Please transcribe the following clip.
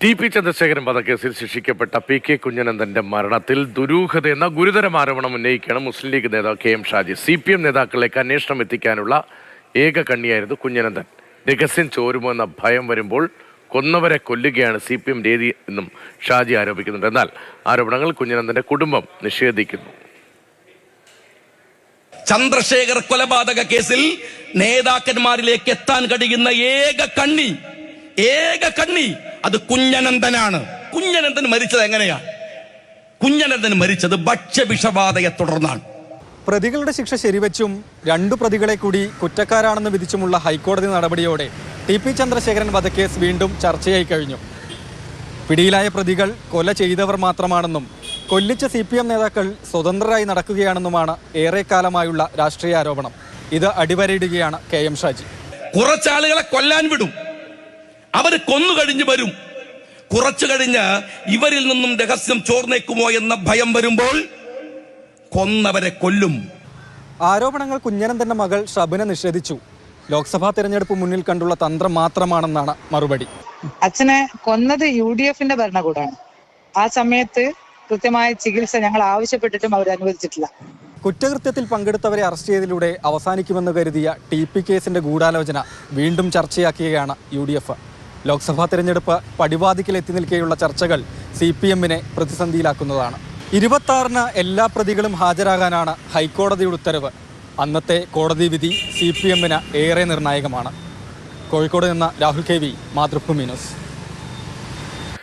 T P Chandrasekharan വധക്കേസിൽ ശിക്ഷിക്കപ്പെട്ട P K കുഞ്ഞനന്ദന്റെ മരണത്തിൽ ദുരൂഹത എന്ന ഗുരുതരം ആരോപണം ഉന്നയിക്കുകയാണ് മുസ്ലിം ലീഗ് നേതാവ് K M Shaji. C P M നേതാക്കളിലേക്ക് അന്വേഷണം എത്തിക്കാനുള്ള ഏക കണ്ണിയായിരുന്നു കുഞ്ഞനന്ദൻ രഹസ്യം ചോരുമോ എന്ന ഭയം വരുമ്പോൾ കൊന്നവരെ കൊല്ലുകയാണ് സി പി എം രീതി എന്നും ഷാജി ആരോപിക്കുന്നുണ്ട്. എന്നാൽ ആരോപണങ്ങൾ കുഞ്ഞനന്ദന്റെ കുടുംബം നിഷേധിക്കുന്നു. ചന്ദ്രശേഖർ കൊലപാതക കേസിൽ നേതാക്കന്മാരിലേക്ക് എത്താൻ കഴിയുന്ന ഏക കണ്ണി ഏക കണ്ണി അത് കുഞ്ഞനന്ദനാണ്. കുഞ്ഞനന്ദൻ മരിച്ചത് എങ്ങനെയാ? കുഞ്ഞനന്ദൻ മരിച്ചത് ഭക്ഷ്യവിഷബാധയെ തുടർന്നാണ്. പ്രതികളുടെ ശിക്ഷ ശരിവെച്ചും രണ്ടു പ്രതികളെ കൂടി കുറ്റക്കാരാണെന്ന് വിധിച്ചുമുള്ള ഹൈക്കോടതി നടപടിയോടെ ടി പി ചന്ദ്രശേഖരൻ വധക്കേസ് വീണ്ടും ചർച്ചയായി കഴിഞ്ഞു. പിടിയിലായ പ്രതികൾ കൊല ചെയ്തവർ മാത്രമാണെന്നും കൊല്ലിച്ച സി പി എം നേതാക്കൾ സ്വതന്ത്രരായി നടക്കുകയാണെന്നുമാണ് ഏറെക്കാലമായുള്ള രാഷ്ട്രീയ ആരോപണം. ഇത് അടിവരയിടുകയാണ് കെ എം ഷാജി. കുറച്ചാളുകളെ കൊല്ലാൻ വിടും. അവർ കൊന്നു കഴിഞ്ഞ് വരും. കുറച്ചു കഴിഞ്ഞ് ഇവരിൽ നിന്നും രഹസ്യം ചോർന്നേക്കുമോ എന്ന ഭയം വരുമ്പോൾ കൊന്നവരെ കൊല്ലും. ആരോപണങ്ങൾ കുഞ്ഞനന്തന്റെ മകൾ ഷബിനെ നിഷേധിച്ചു. ലോക്സഭാ തെരഞ്ഞെടുപ്പ് മുന്നിൽ കണ്ടുള്ള തന്ത്രം മാത്രമാണെന്നാണ് മറുപടി. അച്ഛനെ കൊന്നത് യു ഡി എഫിന്റെ ഭരണകൂടമാണ് ആ സമയത്ത് കൃത്യമായ ചികിത്സ ഞങ്ങൾ ആവശ്യപ്പെട്ടിട്ടും അവർ അനുവദിച്ചിട്ടില്ല. കുറ്റകൃത്യത്തിൽ പങ്കെടുത്തവരെ അറസ്റ്റ് ചെയ്തതിലൂടെ അവസാനിക്കുമെന്ന് കരുതിയ ടി പി കേസിന്റെ ഗൂഢാലോചന വീണ്ടും ചർച്ചയാക്കുകയാണ് യു ഡി എഫ്. ലോക്സഭാ തെരഞ്ഞെടുപ്പ് പടിവാതിക്കൽ എത്തി നിൽക്കെയുള്ള ചർച്ചകൾ സി പി എമ്മിനെ പ്രതിസന്ധിയിലാക്കുന്നതാണ്. ഇരുപത്തി എല്ലാ പ്രതികളും ഹാജരാകാനാണ് ഹൈക്കോടതിയുടെ ഉത്തരവ്. അന്നത്തെ കോടതി വിധി സി പി എമ്മിന് ഏറെ നിർണായകമാണ്. കോഴിക്കോട് നിന്ന് Rahul K V Mathrubhumi news.